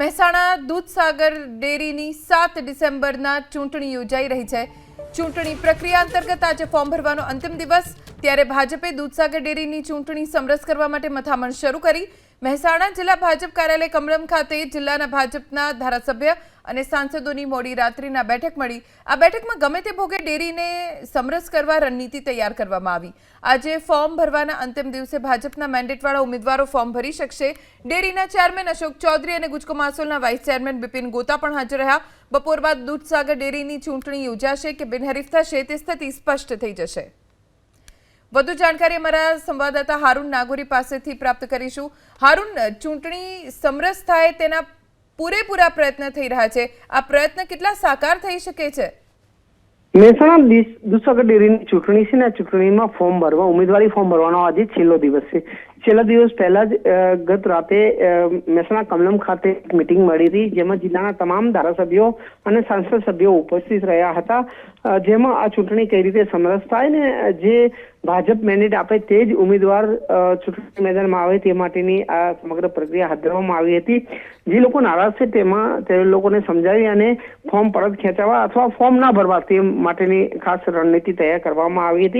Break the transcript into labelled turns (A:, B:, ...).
A: મહેસાણા દૂધસાગર ડેરીની સાત ડિસેમ્બરના ચૂંટણી યોજાઈ રહી છે. ચૂંટણી પ્રક્રિયા અંતર્ગત આજે ફોર્મ ભરવાનો અંતિમ દિવસ. ત્યારે ભાજપે દૂધસાગર ડેરીની ચૂંટણી સમરસ કરવા માટે મથામણ શરૂ કરી. મહેસાણા જિલ્લા ભાજપ કાર્યાલય કમરમ ખાતે જિલ્લાના ભાજપના ધારાસભ્ય અને સાંસદોની મોડી રાત્રિના બેઠક મળી. આ બેઠકમાં ગમે તે ભોગે ડેરીને સમરસ કરવા રણનીતિ તૈયાર કરવામાં આવી. આજે ફોર્મ ભરવાના અંતિમ દિવસે ભાજપના મેન્ડેટવાળા ઉમેદવારો ફોર્મ ભરી શકશે. ડેરીના ચેરમેન અશોક ચૌધરી અને ગુજકો માસોલના વાઇસ ચેરમેન બિપિન ગોતા પણ હાજર રહ્યા. બપોર બાદ દૂધસાગર ડેરીની ચૂંટણી યોજાશે કે બિનહરીફ થશે તે સ્થિતિ સ્પષ્ટ થઈ જશે. વધુ જાણકારી અમારા સંવાદદાતા હારૂન નાગોરી પાસેથી પ્રાપ્ત કરીશું. હારૂન, ચૂંટણી સમરસ થાય તેના પૂરેપૂરા પ્રયત્ન થઈ રહ્યા છે. આ પ્રયત્ન કેટલા સાકાર થઈ શકે છે?
B: મહેસાણા ડીસ- ડેરીની ચૂંટણી છે ને ચૂંટણીમાં ફોર્મ ભરવા, ઉમેદવારી ફોર્મ ભરવાનો આજે છેલ્લો દિવસ છે. છેલ્લા દિવસ પહેલા જ ગત રાતે મહેસાણા કમલમ ખાતે એક મિટિંગ મળી હતી, જેમાં જિલ્લાના તમામ ધારાસભ્યો અને સાંસદ સભ્યો ઉપસ્થિત રહ્યા હતા. જેમાં આ ચૂંટણી કઈ રીતે સમરસ થાય ને જે ભાજપ મેન્ડેટ આપે તે જ ઉમેદવાર ચૂંટણી મેદાનમાં આવે તે માટેની આ સમગ્ર પ્રક્રિયા હાથ ધરવામાં આવી હતી. જે લોકો નારાજ છે તેમાં, તે લોકોને સમજાવી અને ફોર્મ પરત ખેંચાવા અથવા ફોર્મ ના ભરવા તે માટેની ખાસ રણનીતિ તૈયાર કરવામાં આવી હતી.